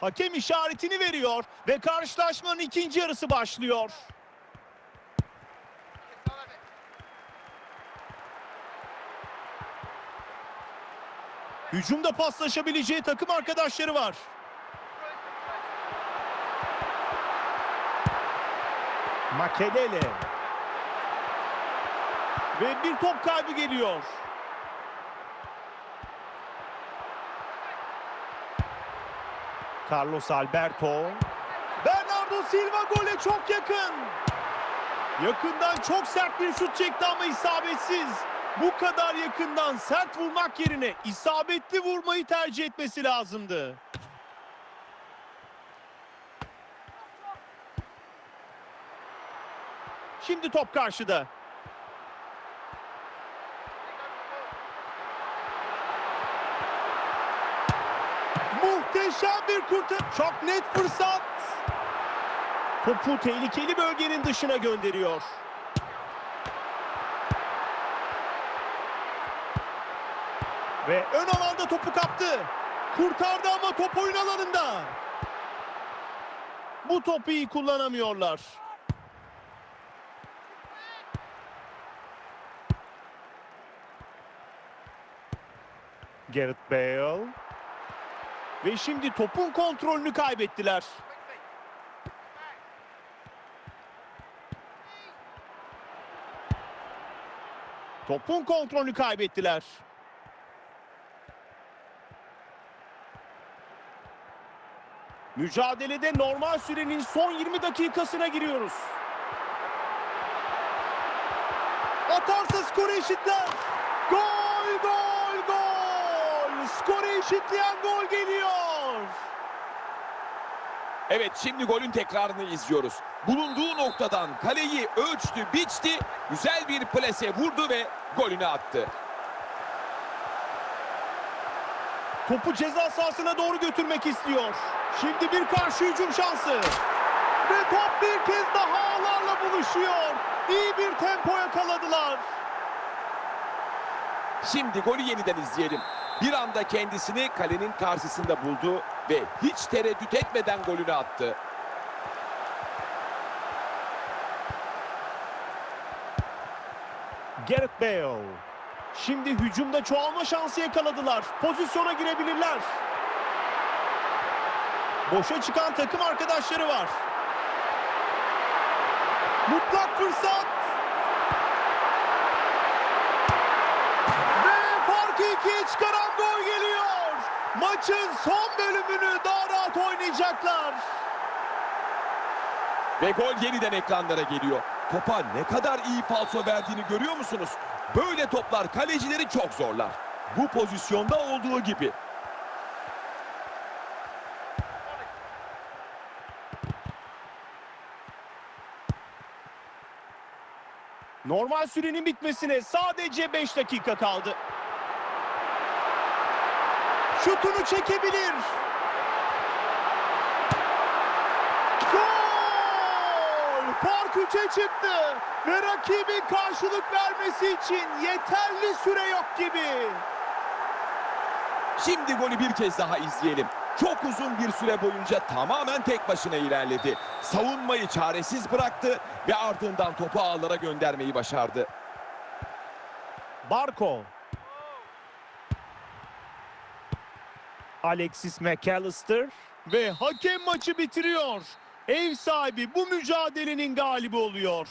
Hakem işaretini veriyor ve karşılaşmanın ikinci yarısı başlıyor. Hücumda paslaşabileceği takım arkadaşları var. Makelele. Ve bir top kaybı geliyor. Carlos Alberto. Bernardo Silva gole çok yakın. Yakından çok sert bir şut çekti ama isabetsiz. Bu kadar yakından sert vurmak yerine isabetli vurmayı tercih etmesi lazımdı. Şimdi top karşıda. Muhteşem bir kurtar. Çok net fırsat. Topu tehlikeli bölgenin dışına gönderiyor. Ve ön alanda topu kaptı. Kurtardı ama top oyun alanında. Bu topu iyi kullanamıyorlar. Gareth Bale. Ve şimdi topun kontrolünü kaybettiler. Topun kontrolünü kaybettiler. Mücadelede normal sürenin son 20 dakikasına giriyoruz. Atarsa skoru eşitler. Eşitleyen gol geliyor. Evet şimdi golün tekrarını izliyoruz. Bulunduğu noktadan kaleyi ölçtü, biçti, güzel bir plase vurdu ve golünü attı. Topu ceza sahasına doğru götürmek istiyor. Şimdi bir karşı hücum şansı. Ve top bir kez daha ağlarla buluşuyor. İyi bir tempo yakaladılar. Şimdi golü yeniden izleyelim. Bir anda kendisini kalenin karşısında buldu ve hiç tereddüt etmeden golünü attı. Gareth Bale. Şimdi hücumda çoğalma şansı yakaladılar. Pozisyona girebilirler. Boşa çıkan takım arkadaşları var. Mutlak fırsat. İkiye çıkaran gol geliyor. Maçın son bölümünü daha rahat oynayacaklar. Ve gol yeniden ekranlara geliyor. Topa ne kadar iyi falso verdiğini görüyor musunuz? Böyle toplar kalecileri çok zorlar. Bu pozisyonda olduğu gibi. Normal sürenin bitmesine sadece 5 dakika kaldı. Şutunu çekebilir. Gol! Fark 3'e çıktı. Ve rakibin karşılık vermesi için yeterli süre yok gibi. Şimdi golü bir kez daha izleyelim. Çok uzun bir süre boyunca tamamen tek başına ilerledi. Savunmayı çaresiz bıraktı ve ardından topu ağlara göndermeyi başardı. Barco. Alexis McAllister ve hakem maçı bitiriyor. Ev sahibi bu mücadelenin galibi oluyor.